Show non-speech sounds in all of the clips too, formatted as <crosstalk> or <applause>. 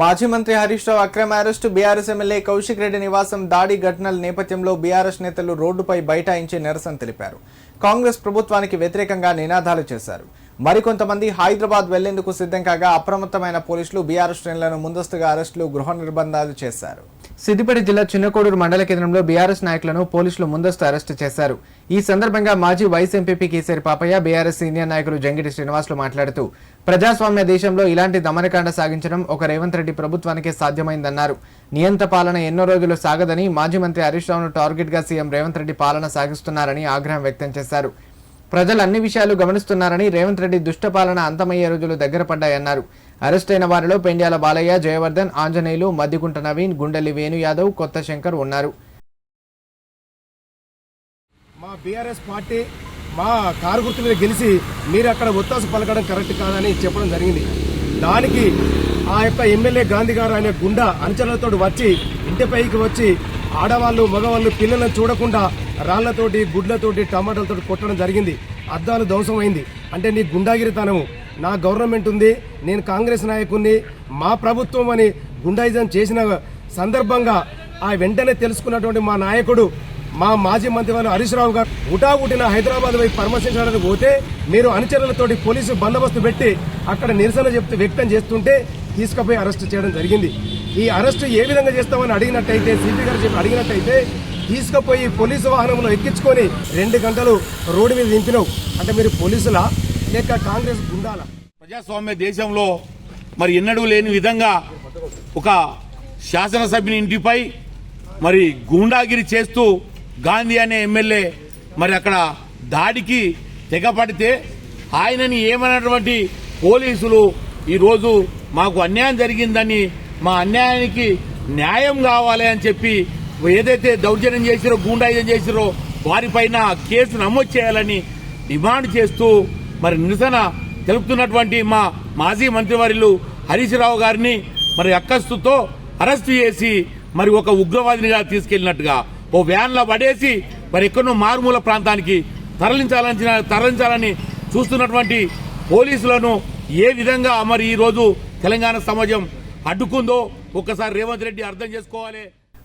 మాజీ మంత్రి హరీష్ రావు అక్రమ arrest BRS MLA Kaushik Reddy నివాసం దాడి ఘటనల నేపథ్యంలో బీఆర్ఎస్ నేతలు రోడ్డుపై బైఠాయించి నిరసన తెలిపారు. కాంగ్రెస్ ప్రభుత్వానికి వ్యతిరేకంగా నినాదాలు చేశారు. మరికొంతమంది హైదరాబాద్ వెళ్ళేందుకు సిద్ధం కాగా అప్రమత్తమైన పోలీసులు బీఆర్ఎస్ శ్రేణులను ముందస్తుగా అరెస్టులు గృహ నిర్బంధాలు చేశారు. సిద్దిపేట జిల్లా చిన్నకోడూరు మండల కేంద్రంలో బీఆర్ఎస్ నాయకులను పోలీసులు ముందస్తు అరెస్టు చేశారు. ఈ సందర్భంగా మాజీ vice MPP Kesari Papaiah BRS senior నాయకులు జంగిటి శ్రీనివాసులు మాట్లాడుతూ ప్రజాస్వామ్య దేశంలో ఇలాంటి దమనకాండ సాగించడం ఒక రేవంత్ రెడ్డి ప్రభుత్వానికే సాధ్యమైందన్నారు. నియంత పాలన ఎన్నో రోజులు సాగదని మాజీ మంత్రి హరీష్ రావును టార్గెట్గా సీఎం రేవంత్ రెడ్డి పాలన సాగిస్తున్నారని ఆగ్రహం వ్యక్తం చేశారు. ప్రజలు అన్ని విషయాలు గమనిస్తున్నారని రేవంత్ రెడ్డి దుష్టపాలన అంతమయ్యే రోజులు దగ్గర పడ్డాయన్నారు. అరెస్ట్ అయిన వారిలో పెండ్యాల బాలయ్య జయవర్ధన్ ఆంజనేయులు మద్దిగుంట నవీన్ గుండెల్లి వేణు యాదవ్ కొత్త శంకర్ ఉన్నారు. మా బీఆర్ఎస్ పార్టీ మా కారు గుర్తు మీద గెలిచి మీరు అక్కడ ఒత్తాసు పలకడం కరెక్ట్ కాదని చెప్పడం జరిగింది. దానికి ఆ యొక్క ఎమ్మెల్యే గాంధీ గారు అనే గుండా అంచనాలతో వచ్చి ఇంటిపైకి వచ్చి ఆడవాళ్ళు మగవాళ్ళు పిల్లలను చూడకుండా రాళ్ళతోటి గుడ్లతోటి టమాటాలతోటి కొట్టడం జరిగింది. అద్దాలు ధ్వంసమైంది. అంటే నీ గుండాగిరితనము. నా గవర్నమెంట్ ఉంది నేను కాంగ్రెస్ నాయకుడిని మా ప్రభుత్వం అని గుండాయిజం చేసిన సందర్భంగా ఆ వెంటనే తెలుసుకున్నటువంటి మా నాయకుడు మా మాజీ మంత్రి వారు హరీష్ రావు గారు ఉటాగుటిన హైదరాబాద్ వైపు పరామర్శించడానికి పోతే మీరు అనుచరులతోటి పోలీసు బందోబస్తు పెట్టి అక్కడ నిరసన చెప్తూ వ్యక్తం చేస్తుంటే తీసుకుపోయి అరెస్ట్ చేయడం జరిగింది. ఈ అరెస్ట్ ఏ విధంగా చేస్తామని అడిగినట్టయితే సిపి గారు చెప్పి అడిగినట్టయితే తీసుకుపోయి పోలీసు వాహనంలో ఎక్కించుకొని రెండు గంటలు రోడ్డు మీద దింపినవు అంటే మీరు పోలీసులా? లేక కాంగ్రెస్ గుండాలా? ప్రజాస్వామ్య దేశంలో మరి ఎన్నడూ లేని విధంగా ఒక శాసనసభ్యుని ఇంటిపై మరి గూండాగిరి చేస్తూ గాంధీ అనే ఎమ్మెల్యే మరి అక్కడ దాడికి తెగపడితే ఆయనని ఏమన్నటువంటి పోలీసులు ఈరోజు మాకు అన్యాయం జరిగిందని మా అన్యాయానికి న్యాయం కావాలి అని చెప్పి ఏదైతే దౌర్జన్యం చేసిరో గూండాయిజం చేసిరో వారిపైన కేసు నమోదు చేయాలని డిమాండ్ చేస్తూ మరి నిరసన తెలుపుతున్నటువంటి మా మాజీ మంత్రివర్యులు హరీష్ రావు గారిని మరి అక్కస్తుతో అరెస్టు చేసి మరి ఒక ఉగ్రవాదినిగా తీసుకెళ్ళినట్టుగా ఓ వ్యాన్లో పడేసి మరి ఎక్కడో మారుమూల ప్రాంతానికి తరలించాలని తరలించాలని చూస్తున్నటువంటి పోలీసులను ఏ విధంగా మరి ఈ రోజు తెలంగాణ సమాజం అడ్డుకుందో ఒక్కసారి రేవంత్ రెడ్డి అర్థం చేసుకోవాలి.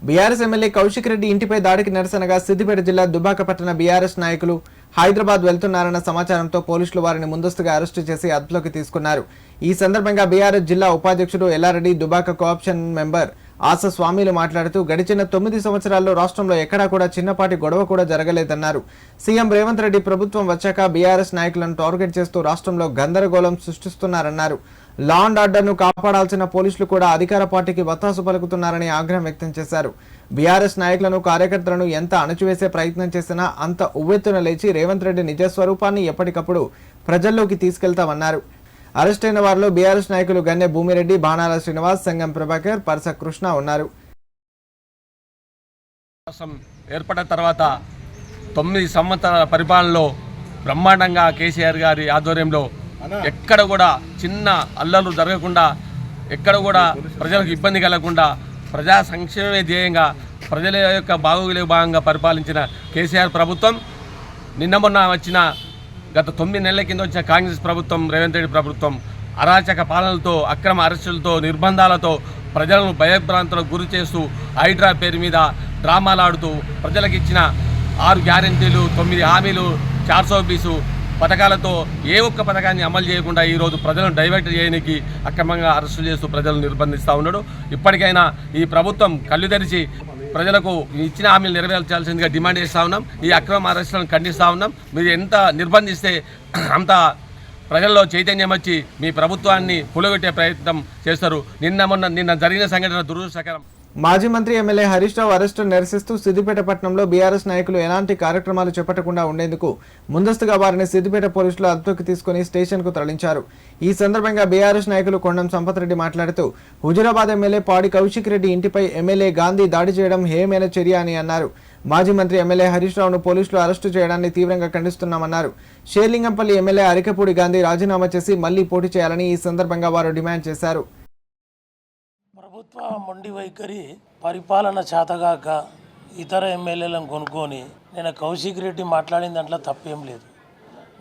బీఆర్ఎస్ ఎమ్మెల్యే కౌశిక్ రెడ్డి ఇంటిపై దాడికి నిరసనగా సిద్దిపేట జిల్లా దుబాక పట్టణ బీఆర్ఎస్ నాయకులు హైదరాబాద్ వెళ్తున్నారన్న సమాచారంతో పోలీసులు వారిని ముందస్తుగా అరెస్టు చేసి అదుపులోకి తీసుకున్నారు. ఈ సందర్భంగా బీఆర్ఎస్ జిల్లా ఉపాధ్యక్షుడు ఎల్లారెడ్డి దుబాక కోఆప్షన్ మెంబర్ ఆశ స్వామిలు మాట్లాడుతూ గడిచిన తొమ్మిది సంవత్సరాల్లో రాష్ట్రంలో ఎక్కడా కూడా చిన్నపాటి గొడవ కూడా జరగలేదన్నారు. సీఎం రేవంత్ రెడ్డి ప్రభుత్వం వచ్చాక బీఆర్ఎస్ నాయకులను టార్గెట్ చేస్తూ రాష్ట్రంలో గందరగోళం సృష్టిస్తున్నారన్నారు. లా అండ్ ఆర్డర్ను కాపాడాల్సిన పోలీసులు కూడా అధికార పార్టీకి వత్తాసు పలుకుతున్నారని ఆగ్రహం వ్యక్తం చేశారు. బీఆర్ఎస్ నాయకులను కార్యకర్తలను ఎంత అణచివేసే ప్రయత్నం చేసినా అంత ఉవ్వెత్తున లేచి రేవంత్ రెడ్డి నిజ స్వరూపాన్ని ఎప్పటికప్పుడు ప్రజల్లోకి తీసుకెళ్తామన్నారు. అరెస్ట్ అయిన వారిలో బీఆర్ఎస్ నాయకులు గన్నె భూమిరెడ్డి బాణాల శ్రీనివాస్ సంగం ప్రభాకర్ పరస కృష్ణ ఉన్నారు. ఏర్పడిన తర్వాత తొమ్మిది సంవత్సరాల పరిపాలనలో బ్రహ్మాండంగా కేసీఆర్ గారి ఆధ్వర్యంలో ఎక్కడ కూడా చిన్న అల్లర్లు జరగకుండా ఎక్కడ కూడా ప్రజలకు ఇబ్బంది కలగకుండా ప్రజా సంక్షేమమే ధ్యేయంగా ప్రజల యొక్క బాగోగులే భాగంగా పరిపాలించిన కేసీఆర్ ప్రభుత్వం నిన్న మొన్న వచ్చిన గత తొమ్మిది నెలల కింద వచ్చిన కాంగ్రెస్ ప్రభుత్వం రేవంత్ రెడ్డి ప్రభుత్వం అరాచక పాలనలతో అక్రమ అరెస్టులతో నిర్బంధాలతో ప్రజలను భయభ్రాంతులకు గురి చేస్తూ హైడ్రా పేరు మీద డ్రామాలు ఆడుతూ ప్రజలకు ఇచ్చిన ఆరు గ్యారెంటీలు తొమ్మిది హామీలు చార్సో బీసు పథకాలతో ఏ ఒక్క పథకాన్ని అమలు చేయకుండా ఈరోజు ప్రజలను డైవర్ట్ చేయడానికి అక్రమంగా అరెస్టు చేస్తూ ప్రజలను నిర్బంధిస్తూ ఉన్నాడు. ఇప్పటికైనా ఈ ప్రభుత్వం కళ్ళు తెరిచి ప్రజలకు ఇచ్చిన హామీలు నెరవేర్చాల్సిందిగా డిమాండ్ చేస్తూ ఉన్నాం. ఈ అక్రమ అరెస్టులను ఖండిస్తూ ఉన్నాం. మీరు ఎంత నిర్బంధిస్తే <clears throat> అంత ప్రజల్లో చైతన్యం వచ్చి మీ ప్రభుత్వాన్ని పులగొట్టే ప్రయత్నం చేస్తారు. నిన్న మొన్న నిన్న జరిగిన సంఘటన దురదృష్టకరం. మాజీ మంత్రి ఎమ్మెల్యే హరీష్ రావు అరెస్టు నిరసిస్తూ సిద్దిపేట పట్టణంలో బీఆర్ఎస్ నాయకులు ఎలాంటి కార్యక్రమాలు చేపట్టకుండా ఉండేందుకు ముందస్తుగా వారిని సిద్దిపేట పోలీసులు అదుపులోకి తీసుకుని స్టేషన్కు తరలించారు. ఈ సందర్భంగా బీఆర్ఎస్ నాయకులు కొండం సంపత్ రెడ్డి మాట్లాడుతూ హుజురాబాద్ ఎమ్మెల్యే పాడి కౌశిక్ రెడ్డి ఇంటిపై ఎమ్మెల్యే గాంధీ దాడి చేయడం హేయమైన చర్య అని అన్నారు. మాజీ మంత్రి ఎమ్మెల్యే హరీష్ రావును పోలీసులు అరెస్టు చేయడాన్ని తీవ్రంగా ఖండిస్తున్నామన్నారు. షేర్లింగంపల్లి ఎమ్మెల్యే అరికపూడి గాంధీ రాజీనామా చేసి మళ్ళీ పోటీ చేయాలని ఈ సందర్భంగా వారు డిమాండ్ చేశారు. ప్రభుత్వ మొండి వైఖరి పరిపాలన చేతగాక ఇతర ఎమ్మెల్యేలను కొనుక్కొని నేను కౌశిక్ రెడ్డి మాట్లాడిన దాంట్లో తప్పేం లేదు.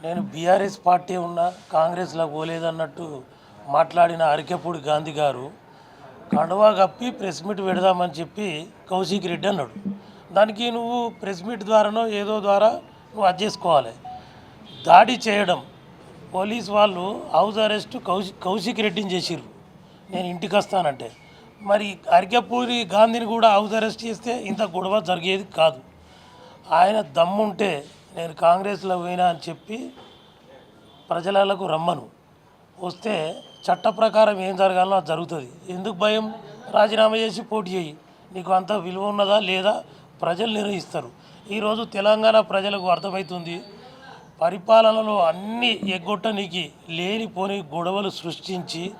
నేను బీఆర్ఎస్ పార్టీ ఉన్నా కాంగ్రెస్లో పోలేదన్నట్టు మాట్లాడిన అరికెపూడి గాంధీ గారు కండువా కప్పి ప్రెస్ మీట్ పెడదామని చెప్పి కౌశిక్ రెడ్డి అన్నాడు. దానికి నువ్వు ప్రెస్ మీట్ ద్వారానో ఏదో ద్వారా నువ్వు అది చేసుకోవాలి. దాడి చేయడం పోలీస్ వాళ్ళు హౌస్ అరెస్ట్ కౌశిక్ కౌశిక్ రెడ్డిని చేసిర్రు. నేను ఇంటికి వస్తానంటే. మరి అరికపూరి గాంధీని కూడా హౌస్ అరెస్ట్ చేస్తే ఇంత గొడవ జరిగేది కాదు. ఆయన దమ్ముంటే నేను కాంగ్రెస్లో పోయినా అని చెప్పి ప్రజలకు రమ్మను. వస్తే చట్ట ప్రకారం ఏం జరగాలో అది జరుగుతుంది. ఎందుకు భయం? రాజీనామా చేసి పోటీ చేయి. నీకు అంత విలువ ఉన్నదా లేదా? ప్రజలు నిర్ణయిస్తారు. ఈరోజు తెలంగాణ ప్రజలకు అర్థమవుతుంది పరిపాలనలో అన్ని ఎగ్గొట్టనికి లేనిపోని గొడవలు సృష్టించి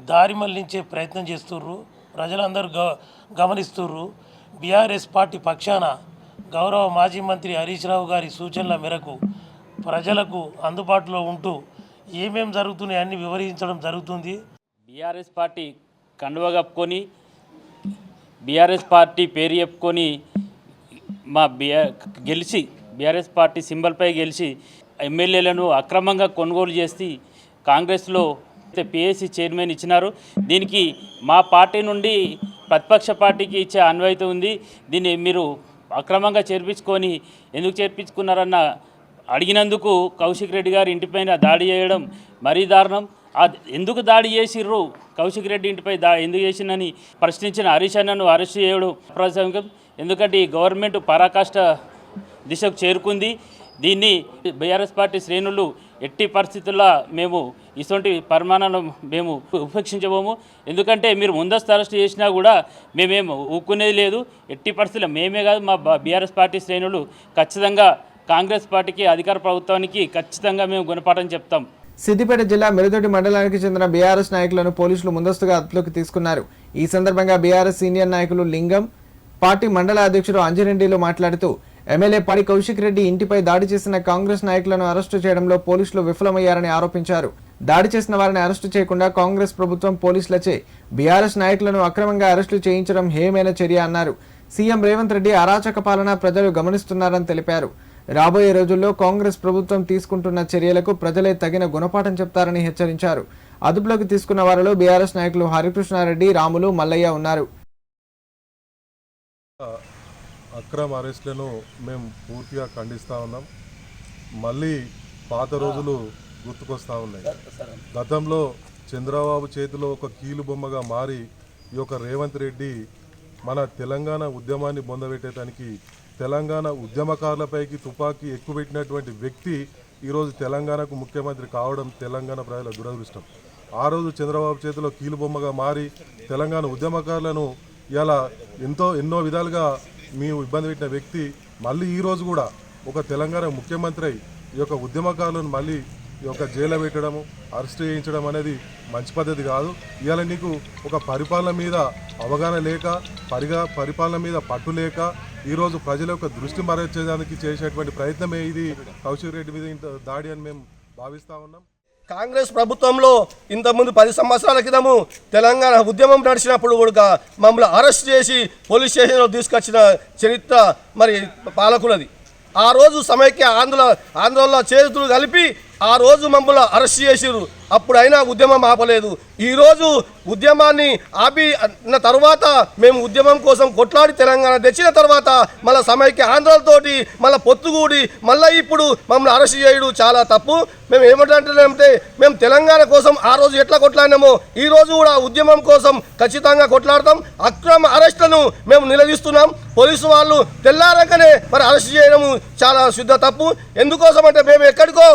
దారి మళ్ళించే ప్రయత్నం చేస్తుర్రు. ప్రజలందరూ గ గమనిస్తుర్రు. బీఆర్ఎస్ పార్టీ పక్షాన గౌరవ మాజీ మంత్రి హరీష్ రావు గారి సూచనల మేరకు ప్రజలకు అందుబాటులో ఉంటూ ఏమేం జరుగుతున్నాయి అన్ని వివరించడం జరుగుతుంది. బీఆర్ఎస్ పార్టీ కండువ కప్పుకొని బీఆర్ఎస్ పార్టీ పేరు చెప్పుకొని మా బీఆర్ గెలిచి బీఆర్ఎస్ పార్టీ సింబల్పై గెలిచి ఎమ్మెల్యేలను అక్రమంగా కొనుగోలు చేసి కాంగ్రెస్లో పిఎస్సీ చైర్మన్ ఇచ్చినారు. దీనికి మా పార్టీ నుండి ప్రతిపక్ష పార్టీకి ఇచ్చే అన్వయిత ఉంది. దీన్ని మీరు అక్రమంగా చేర్పించుకొని ఎందుకు చేర్పించుకున్నారన్న అడిగినందుకు కౌశిక్ రెడ్డి గారు ఇంటిపైన దాడి చేయడం మరీ దారుణం. ఎందుకు దాడి చేసిర్రు? కౌశిక్ రెడ్డి ఇంటిపై దా ఎందుకు చేసిందని ప్రశ్నించిన హరీష్ అన్నను అరెస్ట్ చేయడం ప్రాసంగం ఎందుకంటే ఈ గవర్నమెంట్ పరాకాష్ట దిశకు చేరుకుంది. దీన్ని బీఆర్ఎస్ పార్టీ శ్రేణులు ఎట్టి పరిస్థితుల్లో మేము ఇటువంటి పరిమాణాలు మేము ఉపేక్షించబోము. ఎందుకంటే మీరు ముందస్తు అరెస్ట్ చేసినా కూడా మేమేం ఊక్కునేది లేదు. ఎట్టి పరిస్థితుల్లో మేమే కాదు మా బీఆర్ఎస్ పార్టీ శ్రేణులు ఖచ్చితంగా కాంగ్రెస్ పార్టీకి అధికార ప్రభుత్వానికి ఖచ్చితంగా మేము గుణపాఠం చెప్తాం. సిద్దిపేట జిల్లా మెరుదొడ్డి మండలానికి చెందిన బీఆర్ఎస్ నాయకులను పోలీసులు ముందస్తుగా అదుపులోకి తీసుకున్నారు. ఈ సందర్భంగా బీఆర్ఎస్ సీనియర్ నాయకులు లింగం పార్టీ మండల అధ్యక్షుడు అంజిరెడ్డిలు మాట్లాడుతూ ఎమ్మెల్యే పడి కౌశిక్ రెడ్డి ఇంటిపై దాడి చేసిన కాంగ్రెస్ నాయకులను అరెస్టు చేయడంలో పోలీసులు విఫలమయ్యారని ఆరోపించారు. దాడి చేసిన వారిని అరెస్టు చేయకుండా కాంగ్రెస్ ప్రభుత్వం పోలీసులచే బీఆర్ఎస్ నాయకులను అక్రమంగా అరెస్టు చేయించడం హేమైన చర్య అన్నారు. సీఎం రేవంత్ రెడ్డి అరాచక పాలన ప్రజలు గమనిస్తున్నారని తెలిపారు. రాబోయే రోజుల్లో కాంగ్రెస్ ప్రభుత్వం తీసుకుంటున్న చర్యలకు ప్రజలే తగిన గుణపాఠం చెప్తారని హెచ్చరించారు. అదుపులోకి తీసుకున్న వారిలో బీఆర్ఎస్ నాయకులు హరికృష్ణారెడ్డి రాములు మల్లయ్య ఉన్నారు. అక్రమ అరెస్టులను మేము పూర్తిగా ఖండిస్తూ ఉన్నాం. మళ్ళీ పాత రోజులు గుర్తుకొస్తూ ఉన్నాయి. గతంలో చంద్రబాబు చేతిలో ఒక కీలు బొమ్మగా మారి ఈ యొక్క రేవంత్ రెడ్డి మన తెలంగాణ ఉద్యమాన్ని బొందబెట్టేదానికి తెలంగాణ ఉద్యమకారులపైకి తుపాకీ ఎక్కుపెట్టినటువంటి వ్యక్తి ఈరోజు తెలంగాణకు ముఖ్యమంత్రి కావడం తెలంగాణ ప్రజల దురదృష్టం. ఆ రోజు చంద్రబాబు చేతిలో కీలు బొమ్మగా మారి తెలంగాణ ఉద్యమకారులను ఇలా ఎంతో ఎన్నో విధాలుగా మేము ఇబ్బంది పెట్టిన వ్యక్తి మళ్ళీ ఈరోజు కూడా ఒక తెలంగాణ ముఖ్యమంత్రి అయి ఈ యొక్క ఉద్యమకారులను మళ్ళీ ఈ యొక్క జైలు పెట్టడము అరెస్ట్ చేయించడం అనేది మంచి పద్ధతి కాదు. ఇవాళ నీకు ఒక పరిపాలన మీద అవగాహన లేక పరిగా పరిపాలన మీద పట్టు లేక ఈరోజు ప్రజల యొక్క దృష్టి మరచేదానికి చేసేటువంటి ప్రయత్నమే ఇది. కౌశిక్ రెడ్డి మీద ఇంత దాడి అని మేము భావిస్తా ఉన్నాం. కాంగ్రెస్ ప్రభుత్వంలో ఇంతకుముందు పది సంవత్సరాల క్రితము తెలంగాణ ఉద్యమం నడిచినప్పుడు కూడా మమ్మల్ని అరెస్ట్ చేసి పోలీస్ స్టేషన్లో తీసుకొచ్చిన చరిత్ర మరి పాలకులది. ఆ రోజు సమైక్య ఆంధ్ర ఆందోళన చేతులు కలిపి ఆ రోజు మమ్మల్ని అరెస్ట్ చేసిరు అప్పుడైనా ఉద్యమం ఆపలేదు. ఈరోజు ఉద్యమాన్ని ఆపి తర్వాత మేము ఉద్యమం కోసం కొట్లాడి తెలంగాణ తెచ్చిన తర్వాత మళ్ళీ సమైక్య ఆంధ్రలతోటి మళ్ళీ పొత్తుగూడి మళ్ళీ ఇప్పుడు మమ్మల్ని అరెస్ట్ చేయడం చాలా తప్పు. మేము ఏమంటే మేము తెలంగాణ కోసం ఆ రోజు ఎట్లా కొట్లాడినామో ఈ రోజు కూడా ఉద్యమం కోసం ఖచ్చితంగా కొట్లాడతాం. అక్రమ అరెస్టులను మేము నిలదీస్తున్నాం. పోలీసు వాళ్ళు తెల్లారకనే మరి అరెస్ట్ చేయడము చాలా శుద్ధ తప్పు. ఎందుకోసం అంటే మేము ఎక్కడికో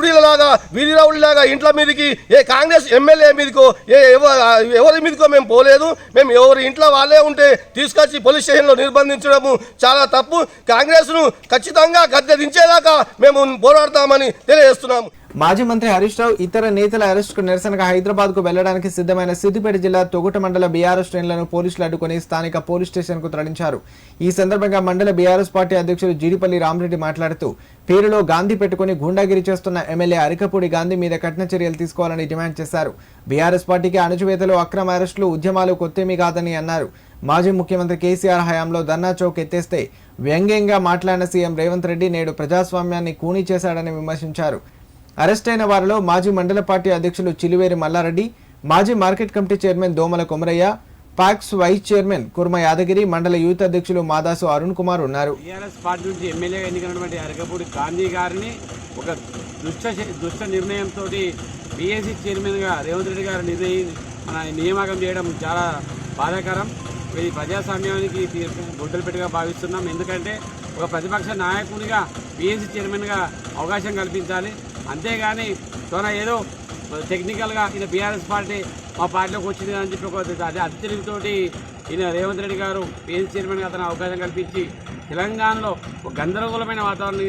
రౌడీలలాగా వీధి రౌడీలాగా ఇంట్ల మీదకి ఏ కాంగ్రెస్ ఎమ్మెల్యే మీదకో ఏ ఎవ- ఎవరి మీదకో మేము పోలేదు. మేము ఎవరి ఇంట్లో వాళ్ళే ఉంటే తీసుకొచ్చి పోలీస్ స్టేషన్లో నిర్బంధించడము చాలా తప్పు. కాంగ్రెస్ను ఖచ్చితంగా గద్దె దించేదాకా మేము పోరాడతామని తెలియజేస్తున్నాము. మాజీ మంత్రి హరీష్ రావు ఇతర నేతల అరెస్టుకు నిరసనగా హైదరాబాద్కు వెళ్ళడానికి సిద్ధమైన సిద్దిపేట జిల్లా తొగుట మండల బీఆర్ఎస్ శ్రేణులను పోలీసులు అడ్డుకుని స్థానిక పోలీస్ స్టేషన్కు తరలించారు. ఈ సందర్భంగా మండల బీఆర్ఎస్ పార్టీ అధ్యక్షుడు జీడిపల్లి రామరెడ్డి మాట్లాడుతూ పేరులో గాంధీ పెట్టుకుని గూండాగిరి చేస్తున్న ఎమ్మెల్యే అరికపూడి గాంధీ మీద కఠిన చర్యలు తీసుకోవాలని డిమాండ్ చేశారు. బీఆర్ఎస్ పార్టీకి అణచివేతలు అక్రమ అరెస్టులు ఉద్యమాలు కొత్తేమీ కాదని అన్నారు. మాజీ ముఖ్యమంత్రి కేసీఆర్ హయాంలో ధర్నా చౌక్ ఎత్తేస్తే వ్యంగ్యంగా మాట్లాడిన సీఎం రేవంత్ రెడ్డి నేడు ప్రజాస్వామ్యాన్ని కూనీ చేశాడని విమర్శించారు. అరెస్ట్ అయిన వారిలో మాజీ మండల పార్టీ అధ్యక్షులు చిలివేరి మల్లారెడ్డి మాజీ market committee chairman Domala Komaraiah PACS vice chairman Kurma Yadagiri మండల యూత్ అధ్యక్షులు మాదాసు అరుణ్ కుమార్ ఉన్నారు. పార్టీ నుంచి ఎమ్మెల్యేగా ఎన్నికైనటువంటి అరకపూడి గాంధీ గారిని ఒక దుష్ట దుష్ట నిర్ణయంతో బీఎస్సీ చైర్మన్గా రేవంత్ రెడ్డి గారు నిర్ణయి మన నియామకం చేయడం చాలా బాధాకరం. ఇది ప్రజాస్వామ్యానికి గుడ్డలపెట్టుగా భావిస్తున్నాం. ఎందుకంటే ఒక ప్రతిపక్ష నాయకునిగా బీఎస్సీ చైర్మన్గా అవకాశం కల్పించాలి. అంతేగాని తన ఏదో టెక్నికల్గా ఈయన బీఆర్ఎస్ పార్టీ మా పార్టీలోకి వచ్చింది అని చెప్పి ఒక అదే అతిథితోటి ఈయన రేవంత్ రెడ్డి గారు పిఎస్ చైర్మన్గా అతను అవకాశం కల్పించి తెలంగాణలో ఒక గందరగోళమైన వాతావరణం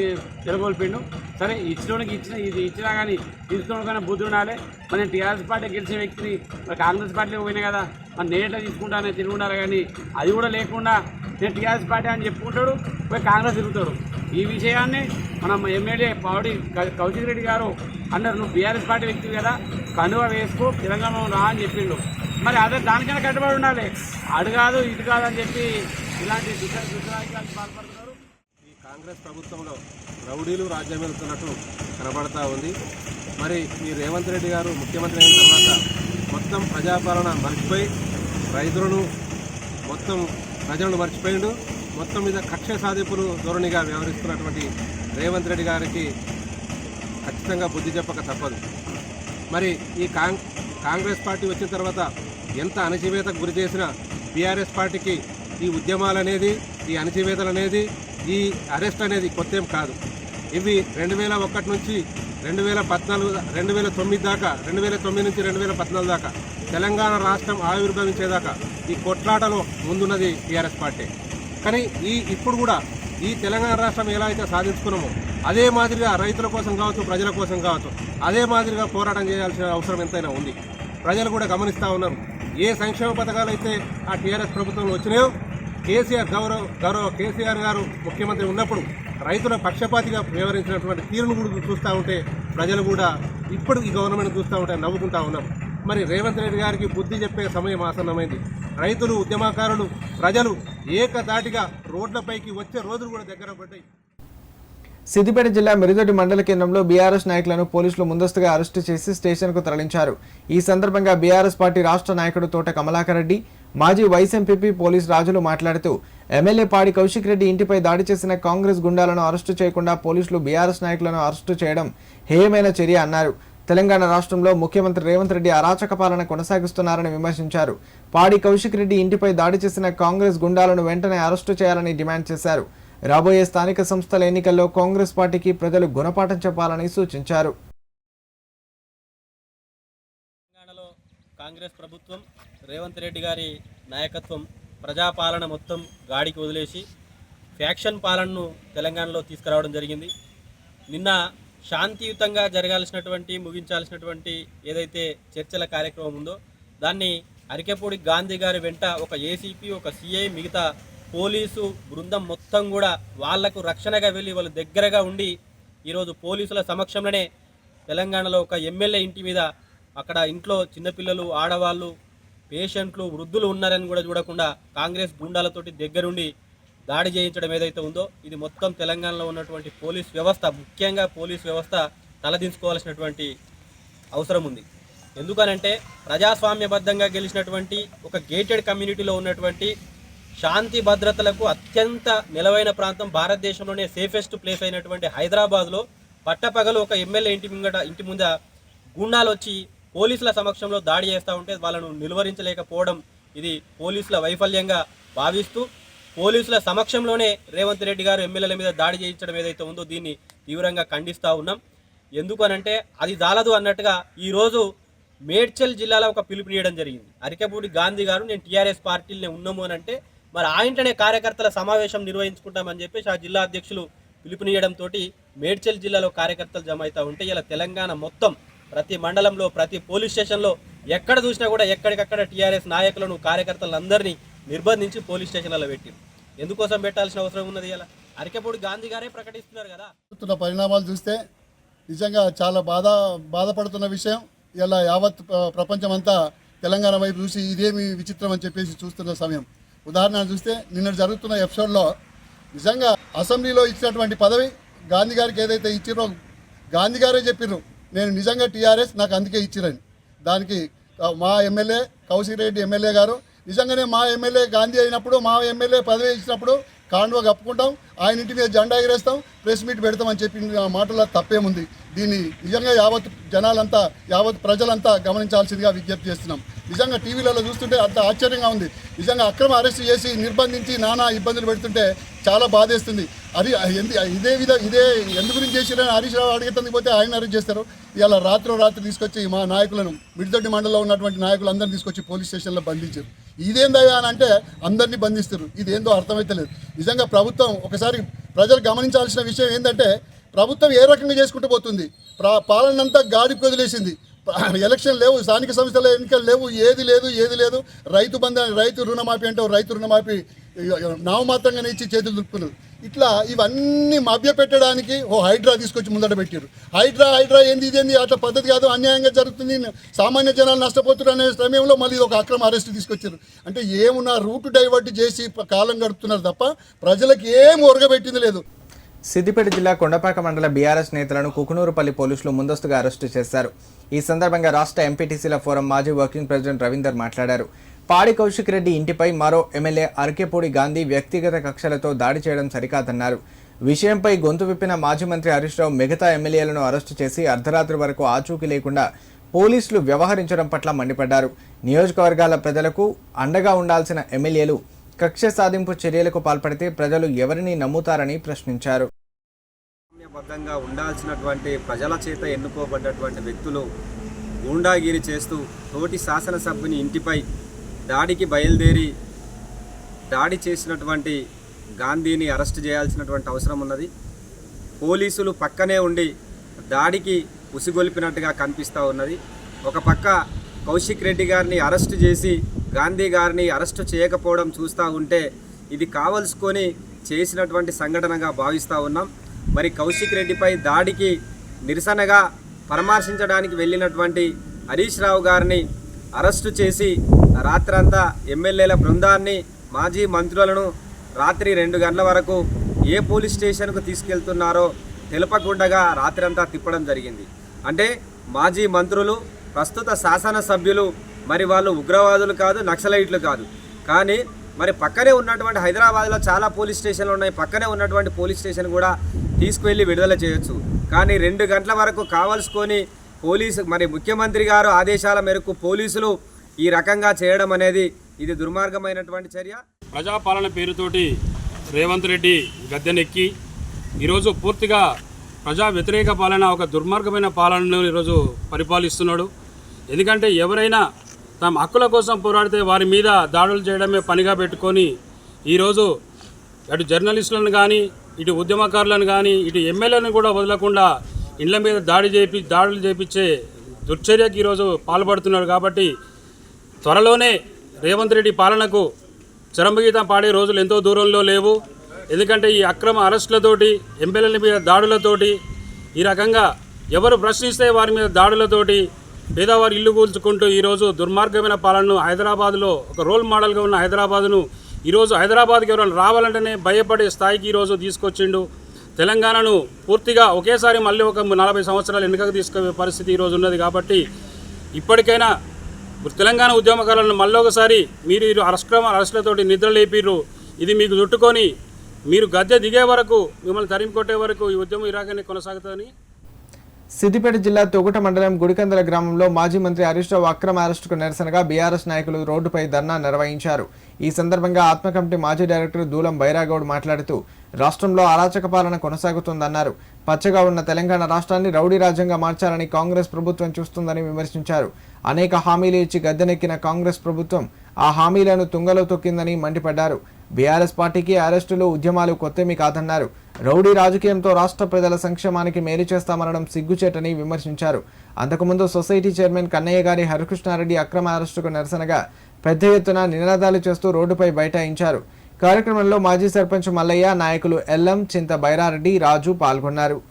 నెలకొల్పిండు. సరే ఇచ్చినోడికి ఇచ్చిన ఇది ఇచ్చినా కానీ తీసుకోవడానికి బుద్ధి ఉండాలి. మరి టీఆర్ఎస్ పార్టీ గెలిచిన వ్యక్తిని మరి కాంగ్రెస్ పార్టీలో పోయినా కదా మరి నేట తీసుకుంటానే తిరిగి ఉండాలి కానీ అది కూడా లేకుండా నేను టీఆర్ఎస్ పార్టీ అని చెప్పుకుంటాడు పోయి కాంగ్రెస్ తిరుగుతాడు. ఈ విషయాన్ని మనం ఎమ్మెల్యే పావడి కౌశిక్ రెడ్డి గారు అన్నారు నువ్వు బీఆర్ఎస్ పార్టీ వ్యక్తి కదా కండువా వేసుకో తెలంగాణ రా అని చెప్పిండు. మరి అదే దానికైనా కట్టుబడి ఉండాలి. అడు కాదు ఇటు కాదు అని చెప్పి ఇలాంటి దుష్ట బాధపడుతున్నారు. ఈ కాంగ్రెస్ ప్రభుత్వంలో రౌడీలు రాజ్యం వెళ్తున్నట్టు కనబడతా ఉంది. మరి ఈ రేవంత్ రెడ్డి గారు ముఖ్యమంత్రి అయిన తర్వాత మొత్తం ప్రజాపాలన మర్చిపోయి రైతులను మొత్తం ప్రజలను మర్చిపోయిండు. మొత్తం మీద కక్ష సాధింపులు ధోరణిగా వ్యవహరిస్తున్నటువంటి రేవంత్ రెడ్డి గారికి ఖచ్చితంగా బుద్ధి చెప్పక తప్పదు. మరి ఈ కాంగ్ కాంగ్రెస్ పార్టీ వచ్చిన తర్వాత ఎంత అణచివేతకు గురి చేసిన బీఆర్ఎస్ పార్టీకి ఈ ఉద్యమాలు అనేది ఈ అణచివేతలు అనేది ఈ అరెస్ట్ అనేది కొత్త ఏం కాదు. ఇవి రెండు వేల ఒకటి నుంచి రెండు వేల పద్నాలుగు రెండు వేల తొమ్మిది దాకా రెండు వేల తొమ్మిది నుంచి రెండు వేల పద్నాలుగు దాకా తెలంగాణ రాష్ట్రం ఆవిర్భవించేదాకా ఈ కొట్లాటలో ముందున్నది టీఆర్ఎస్ పార్టీ. కానీ ఈ ఇప్పుడు కూడా ఈ తెలంగాణ రాష్ట్రం ఎలా అయితే సాధించుకున్నామో అదే మాదిరిగా రైతుల కోసం కావచ్చు ప్రజల కోసం కావచ్చు అదే మాదిరిగా పోరాటం చేయాల్సిన అవసరం ఎంతైనా ఉంది. ప్రజలు కూడా గమనిస్తూ ఉన్నారు. ఏ సంక్షేమ పథకాలు అయితే ఆ టీఆర్ఎస్ ప్రభుత్వంలో వచ్చినాయో కేసీఆర్ గౌరవ గౌరవ కేసీఆర్ గారు ముఖ్యమంత్రి ఉన్నప్పుడు రైతుల పక్షపాతిగా వ్యవహరించినటువంటి తీరును కూడా చూస్తూ ఉంటే ప్రజలు కూడా ఇప్పుడు ఈ గవర్నమెంట్ చూస్తూ ఉంటే నవ్వుకుంటా ఉన్నారు. మరి రేవంత్ రెడ్డి గారికి బుద్ధి చెప్పే సమయం ఆసన్నమైంది. రైతులు ఉద్యమకారులు ప్రజలు ఏకదాటిగా రోడ్లపైకి వచ్చే రోజులు కూడా దగ్గర పడ్డాయి. సిద్దిపేట జిల్లా మిరుదొడ్డి మండల కేంద్రంలో బీఆర్ఎస్ నాయకులను పోలీసులు ముందస్తుగా అరెస్టు చేసి స్టేషన్కు తరలించారు. ఈ సందర్భంగా బీఆర్ఎస్ పార్టీ రాష్ట్ర నాయకుడు తోట కమలాకర్ రెడ్డి మాజీ వైస్ ఎంపీపీ పోలీస్ రాజులు మాట్లాడుతూ ఎమ్మెల్యే పాడి కౌశిక్ రెడ్డి ఇంటిపై దాడి చేసిన కాంగ్రెస్ గుండాలను అరెస్టు చేయకుండా పోలీసులు బీఆర్ఎస్ నాయకులను అరెస్టు చేయడం హేయమైన చర్య అన్నారు. తెలంగాణ రాష్ట్రంలో ముఖ్యమంత్రి రేవంత్ రెడ్డి అరాచక పాలన కొనసాగిస్తున్నారని విమర్శించారు. పాడి కౌశిక్ రెడ్డి ఇంటిపై దాడి చేసిన కాంగ్రెస్ గుండాలను వెంటనే అరెస్టు చేయాలని డిమాండ్ చేశారు. రాబోయే స్థానిక సంస్థల ఎన్నికల్లో కాంగ్రెస్ పార్టీకి ప్రజలు గుణపాఠం చెప్పాలని సూచించారు. తెలంగాణలో కాంగ్రెస్ ప్రభుత్వం రేవంత్ రెడ్డి గారి నాయకత్వం ప్రజాపాలన మొత్తం గాడికి వదిలేసి ఫ్యాక్షన్ పాలనను తెలంగాణలో తీసుకురావడం జరిగింది. నిన్న శాంతియుతంగా జరగాల్సినటువంటి ముగించాల్సినటువంటి ఏదైతే చర్చల కార్యక్రమం ఉందో దాన్ని అరికెపూడి గాంధీ గారి వెంట ఒక ఏసీపీ ఒక సిఐ మిగతా పోలీసు బృందం మొత్తం కూడా వాళ్ళకు రక్షణగా వెళ్ళి వాళ్ళ దగ్గరగా ఉండి ఈరోజు పోలీసుల సమక్షంలోనే తెలంగాణలో ఒక ఎమ్మెల్యే ఇంటి మీద అక్కడ ఇంట్లో చిన్నపిల్లలు ఆడవాళ్ళు పేషెంట్లు వృద్ధులు ఉన్నారని కూడా చూడకుండా కాంగ్రెస్ గుండాలతోటి దగ్గరుండి దాడి చేయించడం ఏదైతే ఉందో ఇది మొత్తం తెలంగాణలో ఉన్నటువంటి పోలీస్ వ్యవస్థ ముఖ్యంగా పోలీస్ వ్యవస్థ తలదించుకోవాల్సినటువంటి అవసరం ఉంది. ఎందుకనంటే ప్రజాస్వామ్యబద్ధంగా గెలిచినటువంటి ఒక గేటెడ్ కమ్యూనిటీలో ఉన్నటువంటి శాంతి భద్రతలకు అత్యంత నిలవైన ప్రాంతం భారతదేశంలోనే సేఫెస్ట్ ప్లేస్ అయినటువంటి హైదరాబాద్లో పట్టపగలు ఒక ఎమ్మెల్యే ఇంటి ముంగట ఇంటి ముంద గుండాలు వచ్చి పోలీసుల సమక్షంలో దాడి చేస్తూ ఉంటే వాళ్ళను నిలువరించలేకపోవడం ఇది పోలీసుల వైఫల్యంగా భావిస్తూ పోలీసుల సమక్షంలోనే రేవంత్ రెడ్డి గారు ఎమ్మెల్యేల మీద దాడి చేయించడం ఏదైతే ఉందో దీన్ని తీవ్రంగా ఖండిస్తూ ఉన్నాం. ఎందుకనంటే అది జాలదు అన్నట్టుగా ఈరోజు మేడ్చల్ జిల్లాలో ఒక పిలుపునియడం జరిగింది. అరికపూడి గాంధీ గారు నేను టీఆర్ఎస్ పార్టీలనే ఉన్నాము అని అంటే మరి ఆయనటనే కార్యకర్తల సమావేశం నిర్వహించుకుంటామని చెప్పేసి ఆ జిల్లా అధ్యక్షులు పిలుపునియడంతో మేడ్చల్ జిల్లాలో కార్యకర్తలు జమ అవుతూ ఉంటే ఇలా తెలంగాణ మొత్తం ప్రతి మండలంలో ప్రతి పోలీస్ స్టేషన్లో ఎక్కడ చూసినా కూడా ఎక్కడికక్కడ టీఆర్ఎస్ నాయకులను కార్యకర్తలందరినీ నిర్బంధించి పోలీస్ స్టేషన్లలో పెట్టి ఎందుకోసం పెట్టాల్సిన అవసరం ఉన్నది ఇలా? అరికెప్పుడు గాంధీ గారే ప్రకటిస్తున్నారు కదా. చూస్తున్న పరిణామాలు చూస్తే నిజంగా చాలా బాధ బాధపడుతున్న విషయం. ఇలా యావత్ ప్రపంచం ప్రపంచమంతా తెలంగాణ వైపు చూసి ఇదేమి విచిత్రం అని చెప్పేసి చూస్తున్న సమయం. ఉదాహరణ చూస్తే నిన్న జరుగుతున్న ఎపిసోడ్లో నిజంగా అసెంబ్లీలో ఇచ్చినటువంటి పదవి గాంధీ గారికి ఏదైతే ఇచ్చిరో గాంధీ గారే చెప్పిర్రు. నేను నిజంగా టీఆర్ఎస్ నాకు అందుకే ఇచ్చిరని. దానికి మా ఎమ్మెల్యే కౌశిక్ రెడ్డి ఎమ్మెల్యే గారు నిజంగానే మా ఎమ్మెల్యే గాంధీ అయినప్పుడు మా ఎమ్మెల్యే పదవి ఇచ్చినప్పుడు కాండువ కప్పుకుంటాం ఆయన ఇంటి మీద జెండా ఎగరేస్తాం ప్రెస్ మీట్ పెడతామని చెప్పి ఆ మాటలో తప్పేముంది. దీన్ని నిజంగా యావత్ జనాలంతా యావత్ ప్రజలంతా గమనించాల్సిందిగా విజ్ఞప్తి చేస్తున్నాం. నిజంగా టీవీలలో చూస్తుంటే అంత ఆశ్చర్యంగా ఉంది. నిజంగా అక్రమ అరెస్ట్ చేసి నిర్బంధించి నానా ఇబ్బందులు పెడుతుంటే చాలా బాధేస్తుంది. అది ఎందు ఇదే విధ ఇదే ఎందు గురించి చేసిరని హరీష్ రావు అడిగేందుకు పోతే ఆయన అరెస్ట్ చేస్తారు. ఇలా రాత్రి రాత్రి తీసుకొచ్చి మా నాయకులను మిడిదొడ్డి మండలంలో ఉన్నటువంటి నాయకులందరినీ తీసుకొచ్చి పోలీస్ స్టేషన్లో బంధించారు. ఇదేందయ్యా అని అంటే అందరినీ బంధిస్తారు ఇదేందో అర్థమైతలేదు నిజంగా ప్రభుత్వం ఒకసారి ప్రజలు గమనించాల్సిన విషయం ఏంటంటే ప్రభుత్వం ఏ రకంగా చేసుకుంటూ పోతుంది? ప్రా- పాలనంతా గాడికి వదిలేసింది. ఎలక్షన్ లేవు స్థానిక సంస్థల ఎన్నికలు లేవు ఏది లేదు ఏది లేదు. రైతు బంధ రైతు రుణమాఫీ అంటే రైతు రుణమాఫీ నామమాత్రంగానే ఇచ్చి చేతులు దులుపుకున్నారు. ఇట్లా ఇవన్నీ మభ్యపెట్టడానికి ఓ హైడ్రా తీసుకొచ్చి ముందట పెట్టారు హైడ్రా హైడ్రా ఏంది ఇదేంది అట్లా పద్ధతి కాదు అన్యాయంగా జరుగుతుంది సామాన్య జనాలు నష్టపోతున్నారు అనే సమయంలో మళ్ళీ ఒక అక్రమ అరెస్ట్ తీసుకొచ్చారు. అంటే ఏమున్నా రూట్ డైవర్ట్ చేసి కాలం గడుపుతున్నారు తప్ప ప్రజలకు ఏం ఒరగబెట్టింది లేదు. సిద్దిపేట జిల్లా కొండపాక మండల బీఆర్ఎస్ నేతలను కుకునూరుపల్లి పోలీసులు ముందస్తుగా అరెస్టు చేశారు. ఈ సందర్భంగా రాష్ట్ర ఎంపీటీసీల ఫోరం మాజీ వర్కింగ్ ప్రెసిడెంట్ రవీందర్ మాట్లాడారు. పాడి కౌశిక్ రెడ్డి ఇంటిపై మరో ఎమ్మెల్యే అరకేపూడి గాంధీ వ్యక్తిగత కక్షలతో దాడి చేయడం సరికాదన్నారు. విషయంపై గొంతు విప్పిన మాజీ మంత్రి హరీష్ రావు మిగతా ఎమ్మెల్యేలను అరెస్టు చేసి అర్ధరాత్రి వరకు ఆచూకీ లేకుండా పోలీసులు వ్యవహరించడం పట్ల మండిపడ్డారు. నియోజకవర్గాల ప్రజలకు అండగా ఉండాల్సిన ఎమ్మెల్యేలు కక్ష సాధింపు చర్యలకు పాల్పడితే ప్రజలు ఎవరిని నమ్ముతారని ప్రశ్నించారు. బద్ధంగా ఉండాల్సినటువంటి ప్రజల చేత ఎన్నుకోబడ్డటువంటి వ్యక్తులు గూండాగిరి చేస్తూ తోటి శాసనసభ్యుని ఇంటిపై దాడికి బయలుదేరి దాడి చేసినటువంటి గాంధీని అరెస్ట్ చేయాల్సినటువంటి అవసరం ఉన్నది. పోలీసులు పక్కనే ఉండి దాడికి ఉసిగొలిపినట్టుగా కనిపిస్తూ ఉన్నది. ఒక పక్క కౌశిక్ రెడ్డి గారిని అరెస్ట్ చేసి గాంధీ గారిని అరెస్టు చేయకపోవడం చూస్తూ ఉంటే ఇది కావలసుకొని చేసినటువంటి సంఘటనగా భావిస్తూ ఉన్నాం. మరి కౌశిక్ రెడ్డిపై దాడికి నిరసనగా పరామర్శించడానికి వెళ్ళినటువంటి హరీష్ రావు గారిని అరెస్టు చేసి రాత్రంతా ఎమ్మెల్యేల బృందాన్ని మాజీ మంత్రులను రాత్రి రెండు గంటల వరకు ఏ పోలీస్ స్టేషన్కు తీసుకెళ్తున్నారో తెలపకుండగా రాత్రంతా తిప్పడం జరిగింది. అంటే మాజీ మంత్రులు ప్రస్తుత శాసనసభ్యులు మరి వాళ్ళు ఉగ్రవాదులు కాదు నక్సలైట్లు కాదు. కానీ మరి పక్కనే ఉన్నటువంటి హైదరాబాద్లో చాలా పోలీస్ స్టేషన్లు ఉన్నాయి. పక్కనే ఉన్నటువంటి పోలీస్ స్టేషన్ కూడా తీసుకువెళ్ళి విడుదల చేయొచ్చు. కానీ రెండు గంటల వరకు కావలసుకొని పోలీసు మరి ముఖ్యమంత్రి గారు ఆదేశాల మేరకు పోలీసులు ఈ రకంగా చేయడం అనేది ఇది దుర్మార్గమైనటువంటి చర్య. ప్రజాపాలన పేరుతోటి రేవంత్ రెడ్డి గద్దెనెక్కి ఈరోజు పూర్తిగా ప్రజా వ్యతిరేక పాలన ఒక దుర్మార్గమైన పాలనను ఈరోజు పరిపాలిస్తున్నాడు. ఎందుకంటే ఎవరైనా తమ హక్కుల కోసం పోరాడితే వారి మీద దాడులు చేయడమే పనిగా పెట్టుకొని ఈరోజు అటు జర్నలిస్టులను కానీ ఇటు ఉద్యమకారులను కానీ ఇటు ఎమ్మెల్యేలను కూడా వదలకుండా ఇండ్ల మీద దాడి చేపి దాడులు చేపించే దుర్చర్యకి ఈరోజు పాల్పడుతున్నారు కాబట్టి త్వరలోనే రేవంత్ రెడ్డి పాలనకు చరంభగీతం పాడే రోజులు ఎంతో దూరంలో లేవు. ఎందుకంటే ఈ అక్రమ అరెస్టులతోటి ఎమ్మెల్యేల మీద దాడులతోటి ఈ రకంగా ఎవరు ప్రశ్నిస్తే వారి మీద దాడులతోటి పేదవారు ఇల్లు కూల్చుకుంటూ ఈరోజు దుర్మార్గమైన పాలనను హైదరాబాద్లో ఒక రోల్ మోడల్గా ఉన్న హైదరాబాద్ను ఈరోజు హైదరాబాద్కి ఎవరైనా రావాలంటేనే భయపడే స్థాయికి ఈరోజు తీసుకొచ్చిండు. తెలంగాణను పూర్తిగా ఒకేసారి మళ్ళీ ఒక నలభై సంవత్సరాలు వెనుకకు తీసుకునే పరిస్థితి ఈరోజు ఉన్నది కాబట్టి ఇప్పటికైనా తెలంగాణ ఉద్యమకారులను మళ్ళొకసారి మీరు అరస్క్రమ అరెస్టులతోటి నిద్ర లేపిర్రు ఇది మీకు చుట్టుకొని మీరు గద్దె దిగే వరకు మిమ్మల్ని తరిమి కొట్టే వరకు ఈ ఉద్యమం ఇలాగనే కొనసాగుతుందని సిద్దిపేట జిల్లా తొగుట మండలం గుడికందల గ్రామంలో మాజీ మంత్రి హరీష్ రావు అక్రమ అరెస్టుకు నిరసనగా బీఆర్ఎస్ నాయకులు రోడ్డుపై ధర్నా నిర్వహించారు. ఈ సందర్భంగా ఆత్మ కమిటీ మాజీ డైరెక్టర్ దూలం బైరాగౌడ్ మాట్లాడుతూ రాష్ట్రంలో అరాచక పాలన కొనసాగుతోందన్నారు. పచ్చగా ఉన్న తెలంగాణ రాష్ట్రాన్ని రౌడీ రాజ్యంగా మార్చాలని కాంగ్రెస్ ప్రభుత్వం చూస్తుందని విమర్శించారు. అనేక హామీలు ఇచ్చి గద్దెనెక్కిన కాంగ్రెస్ ప్రభుత్వం ఆ హామీలను తుంగలో తొక్కిందని మండిపడ్డారు. బీఆర్ఎస్ పార్టీకి అరెస్టులు ఉద్యమాలు కొత్తేమీ కాదన్నారు. రౌడీ రాజకీయంతో రాష్ట్ర ప్రజల సంక్షేమానికి మేలు చేస్తామనడం సిగ్గుచేటని విమర్శించారు. అంతకుముందు సొసైటీ చైర్మన్ కన్నయ్య గారి హరికృష్ణారెడ్డి అక్రమ అరెస్టుకు నిరసనగా పెద్ద ఎత్తున నినాదాలు చేస్తూ రోడ్డుపై బైఠాయించారు. కార్యక్రమంలో మాజీ సర్పంచ్ మల్లయ్య నాయకులు ఎల్ఎం చింత బైరారెడ్డి రాజు పాల్గొన్నారు.